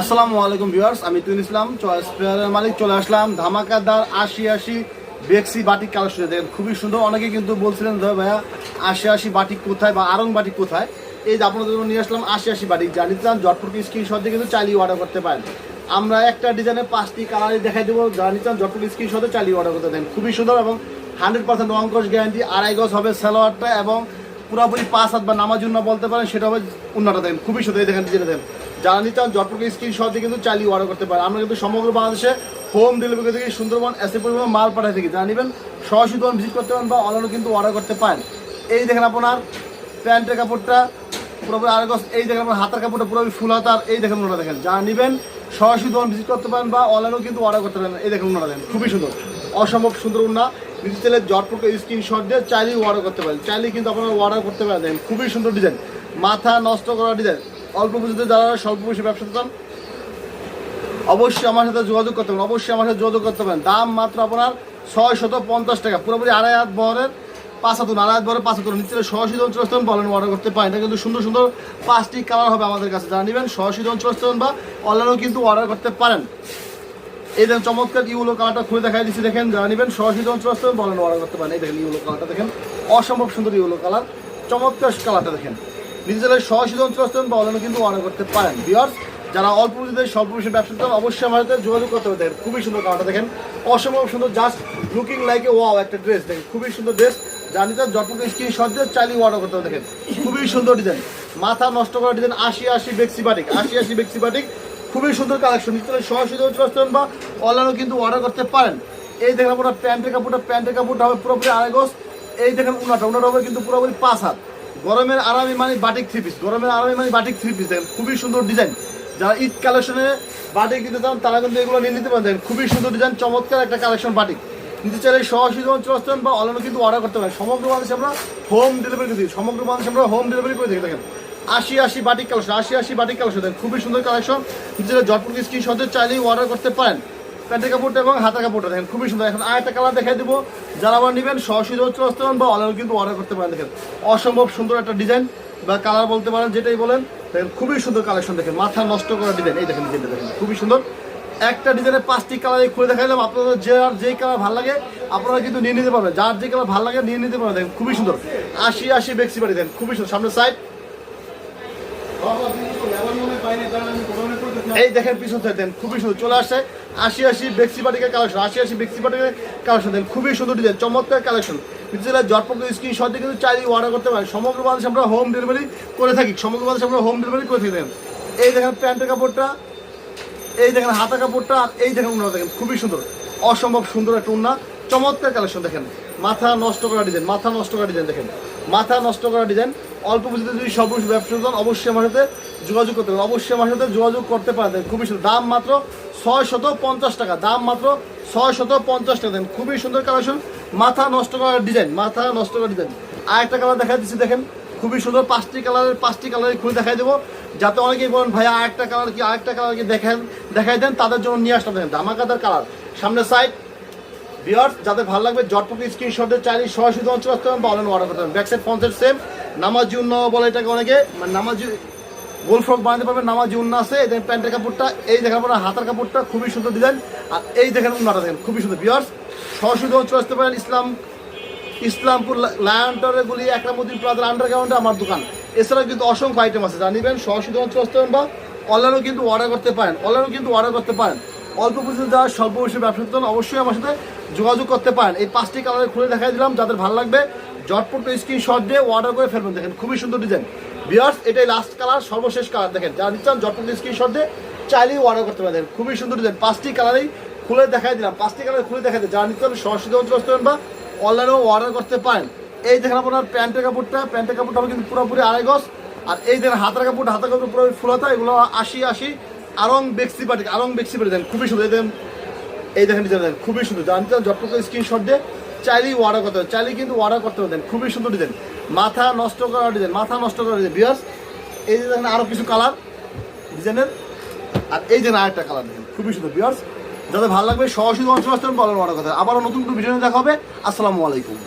আসসালামু আলাইকুম ভিউয়ার্স, আমি তুইন ইসলাম, চয়েস মালিক, চলে আসলাম ধামাকাদার আশি আশি বেক্সি বাটিক কালেকশন। দেখেন, খুবই সুন্দর। অনেকে কিন্তু বলছিলেন, ধর ভাইয়া, আশি আশি বাটিক কোথায় বা আরং বাটিক কোথায়? এই যে আপনাদের জন্য নিয়ে আসলাম আশি আশি বাটিক জানি চান জটপুর দিয়ে কিন্তু চালিয়ে অর্ডার করতে পারেন। আমরা একটা ডিজাইনের পাঁচটি কালারই দেখাই দেবো। জানি চান জটপুর চালিয়ে অর্ডার করতে দেন খুবই সুন্দর এবং হান্ড্রেড পার্সেন্ট কস গ্যারান্টি আড়াই গজ হবে সালোয়ারটা এবং পুরোপুরি পাঁচ হাত বা নামাজুন্ন বলতে পারেন, সেটা হবে উন্নটা দেন। খুবই সুন্দর দেখেন ডিজাইনে দেখেন যারা নিতে চান জটপুর স্ক্রিনশট দিয়ে কিন্তু চালিয়ে অর্ডার করতে পারেন। আমরা কিন্তু সমগ্র বাংলাদেশে হোম ডেলিভারি থেকে সুন্দরবন এসে পরিমাণ মাল পাঠাই থাকি। যারা নেবেন, সরাসরি দোকান ভিজিট করতে পারেন বা অনলাইনে কিন্তু অর্ডার করতে পারেন। এই দেখেন আপনার প্যান্টের কাপড়টা, পুরোপুরি গজ এই দেখেন আপনার হাতের কাপড়টা পুরোপুরি ফুল হাতার। এই দেখেন ওনারা দেখেন। যারা নেবেন, সরাসরি দোকান ভিজিট করতে পারেন বা অনলাইনেও কিন্তু অর্ডার করতে পারেন। এই দেখেন ওনারা দেখেন খুবই সুন্দর। অসম্ভব সুন্দর উন্না ছেলে জটপুরকে স্ক্রিনশট দিয়ে চাইলেই অর্ডার করতে পারেন। চাইলেই কিন্তু আপনারা অর্ডার করতে পারেন। খুবই সুন্দর ডিজাইন মাথা নষ্ট করা ডিজাইন অল্প পুঁজিতে যারা স্বল্প পুঁজি ব্যবসা চান, অবশ্যই আমার সাথে যোগাযোগ করতে পারেন। অবশ্যই আমার সাথে যোগাযোগ করতে পারেন। দাম মাত্র আপনার ছয় শত পঞ্চাশ টাকা। পুরোপুরি আড়াই হাত বহরের পাঁচ আড়াই হাত বহরের পাঁচ হাতুন নিচে সরাসরি অঞ্চল স্থান বলেন অর্ডার করতে পারেন। এটা কিন্তু সুন্দর সুন্দর পাঁচটি কালার হবে আমাদের কাছে। যারা নেবেন সরাসরি অঞ্চল স্থান বা অনলাইনেও কিন্তু অর্ডার করতে পারেন। এই দেখেন চমৎকার ইউলো কালারটা খুলে দেখাই দিচ্ছি। দেখেন, যারা নেবেন সরাসরি বলেন অর্ডার করতে পারেন। এই দেখেন ইউলো কালারটা, দেখেন। অসম্ভব সুন্দর ইউলো কালার। চমৎকার কালারটা, দেখেন। নিজেদের সরাসরি অঞ্চল স্থান বা অনলাইনে কিন্তু অর্ডার করতে পারেন। বিয়ার্স যারা অল্প পুঁজিতে স্বল্প পুঁজির ব্যবসা অবশ্যই আমার যোগাযোগ করতে হবে। খুবই সুন্দর কালারটা, দেখেন। অসম্ভব সুন্দর জাস্ট লুকিং লাইক ওয়াও একটা ড্রেস দেখেন, খুবই সুন্দর ড্রেস জানি তার যতটুকু স্ক্রিন শট দিয়ে চালিয়ে অর্ডার করতে হবে, দেখেন। খুবই সুন্দর ডিজাইন মাথা নষ্ট করা ডিজাইন আশি আশি বেক্সি বাটিক আশি আশি বেক্সি বাটিক খুবই সুন্দর কালেকশন নিশ্চয়ই সরাসরি স্থান বা অনলাইনেও কিন্তু অর্ডার করতে পারেন। এই দেখেন আপনার প্যান্টের কাপড়টা প্যান্টের কাপড়টা হবে পুরোপুরি আড়াই গজ। এই দেখেন উনাটা উনাটা হবে কিন্তু পুরোপুরি পাঁচ হাত। গরমের আরামি মানে বাটিক থ্রি পিস গরমের আরামি মানে বাটিক থ্রি পিস দেখেন, খুবই সুন্দর ডিজাইন যারা ঈদ কালেকশনে বাটিক দিতে চান, তারা কিন্তু এগুলো নিয়ে নিতে পারেন। দেখেন, খুবই সুন্দর ডিজাইন চমৎকার একটা কালেকশন বাটিক নিতে চাইলে সরাসরি অঞ্চল আসতেন বা অনলাইনে কিন্তু অর্ডার করতে পারেন। সমগ্র বাংলাদেশে আমরা হোম ডেলিভারি করে দিই। সমগ্র মানুষ আমরা হোম ডেলিভারি করে দিই। দেখেন, আশি আশি বাটিক কালেকশন আশি আশি বাটিক কালেকশন দেখেন, খুবই সুন্দর কালেকশন নিজেরা জটপুর স্ক্রিন শটে চাইলেই অর্ডার করতে পারেন। প্যান্টের কাপড়টা এবং হাতের কাপড়টা দেখেন, খুবই সুন্দর। এখন আরেকটা কালার দেখাই দেবো। যারা আবার নেবেন, সরাসরি হচ্ছে আসতে পারেন বা অনলাইনে কিন্তু অর্ডার করতে পারেন। দেখেন, অসম্ভব সুন্দর একটা ডিজাইন বা কালার বলতে পারেন, যেটাই বলেন, দেখেন, খুবই সুন্দর কালেকশন দেখেন, মাথা নষ্ট করা ডিজাইন এই দেখেন ডিজাইনটা দেখেন, খুবই সুন্দর। একটা ডিজাইনের পাঁচটি কালার খুলে দেখাইলাম। আপনাদের যে আর যেই কালার ভালো লাগে, আপনারা কিন্তু নিয়ে নিতে পারবেন। যার যে কালার ভালো লাগে, নিয়ে নিতে পারবেন। দেখেন, খুবই সুন্দর। আশি আশি বেক্সি বাড়ি দেন খুবই সুন্দর। সামনে সাইড এই দেখেন পিছন সাইড দেন, খুবই সুন্দর, চলে আসছে আশি আশি বেক্সি বাটিকের কালেকশন আশি আশি বেক্সি বাটিকের কালেকশন দেন, খুবই সুন্দর ডিজাইন চমৎকার কালেকশন নিজেরা জটপক স্ক্রিন শট দিয়ে কিন্তু চাইলে অর্ডার করতে পারেন। সমগ্র বাংলাদেশে আমরা হোম ডেলিভারি করে থাকি, সমগ্র বাংলাদেশে আমরা হোম ডেলিভারি করে থাকি দেখেন এই দেখেন প্যান্টের কাপড়টা, এই দেখেন হাতা কাপড়টা, এই দেখেন উন্না দেখেন, খুবই সুন্দর। অসম্ভব সুন্দর একটা উন্না চমৎকার কালেকশন দেখেন। মাথা নষ্ট করা ডিজাইন মাথা নষ্ট করা ডিজাইন দেখেন। মাথা নষ্ট করা ডিজাইন অল্প পুঁজিতে যদি সব ব্যবসা করেন, অবশ্যই আমার সাথে যোগাযোগ করতে পারেন। অবশ্যই আমার সাথে যোগাযোগ করতে পারেন। খুবই সুন্দর। দাম মাত্র ছয় শত পঞ্চাশ টাকা। দাম মাত্র ছয় শত পঞ্চাশ টাকা। দেন খুবই সুন্দর কালেকশন মাথা নষ্ট করার ডিজাইন মাথা নষ্ট করার ডিজাইন আরেকটা কালার দেখা দিচ্ছি, দেখেন। খুবই সুন্দর পাঁচটি কালারের পাঁচটি কালার খুলে দেখাই দেবো। যাতে অনেকেই বলেন ভাই আরেকটা কালার কি, আরেকটা কালার কি দেখেন, দেখাই দেন, তাদের জন্য নিয়ে আসলাম। দেখেন, ধামাকাদার কালার সামনে সাইড বিয়ার্স যাদের ভালো লাগবে জটপকি স্ক্রিনশটে চাইলে সরাসরি অঞ্চল আসতে পারেন বা অনলাইন অর্ডার করতে পারেন। Back side front side same নামাজি উন্ন বলে এটাকে অনেকে মানে নামাজি গোল ফ্রক বানাতে পারবেন নামাজি উন্ন আছে এই প্যান্টের কাপড়টা এই দেখেন আপনার হাতের কাপড়টা খুবই সুন্দর ডিজাইন আর এই দেখেন উন্নাটা দেখেন খুবই সুন্দর। বিয়ার্স সরাসরি অঞ্চল আসতে পারেন ইসলাম ইসলামপুর লায়নটরে গুলি একরামুদ্দিন প্লাজার আন্ডারগ্রাউন্ডে আমার দোকান। এছাড়াও কিন্তু অসংখ্য আইটেম আছে জানিবেন সরাসরি অঞ্চল আসতে পারেন বা অনলাইনেও কিন্তু অর্ডার করতে পারেন অনলাইনেও কিন্তু অর্ডার করতে পারেন। অল্প পুঁজিতে যারা স্বল্প বয়সী ব্যবসা করতে চান, অবশ্যই আমার সাথে যোগাযোগ করতে পারেন। এই পাঁচটি কালারে খুলে দেখাই দিলাম, যাদের ভালো লাগবে জটপট স্ক্রিন শট দিয়ে অর্ডার করে ফেলবেন। দেখেন, খুবই সুন্দর ডিজাইন বিয়ার্স এটাই লাস্ট কালার সর্বশেষ কালার দেখেন, যারা নিচ্ছেন জটপট স্ক্রিন শট দিয়ে চাইলেই অর্ডার করতে পারেন। খুবই সুন্দর ডিজাইন পাঁচটি কালারেই খুলে দেখাই দিলাম। পাঁচটি কালার খুলে দেখাই দিলাম। যারা নিচ্ছেন, সরাসরি আসতে বা অনলাইনেও অর্ডার করতে পারেন। এই দেখেন আপনার প্যান্টের কাপড়টা। প্যান্টের কাপড়টা হবে কিন্তু পুরোপুরি আড়াই গজ। আর এই দেখেন, হাতের কাপড় হাতের কাপড় পুরো ফুলাতা এগুলো আশি আশি আরং বেক্সি পাটি আরং বেক্সি পাটি দেন খুবই সুন্দর। এই দেখেন এই দেখেন ডিজাইন খুবই সুন্দর। জানতে যতটুকু স্ক্রিনশট দিয়ে চাইলেই অর্ডার করতে হবে। চাইলেই কিন্তু অর্ডার করতে পারেন খুবই সুন্দর ডিজাইন মাথা নষ্ট করা ডিজাইন মাথা নষ্ট করা ডিজাইন বিয়ার্স এই যে দেখেন আরও কিছু কালার ডিজাইনের আর এই যে আরেকটা কালার দেখেন, খুবই সুন্দর। বিয়ার্স যাদের ভালো লাগবে, সরাসরি অঞ্চল আসতে পারেন অর্ডার করতে আবারও নতুন কোনো ভিডিও দেখা হবে। আসসালামু আলাইকুম।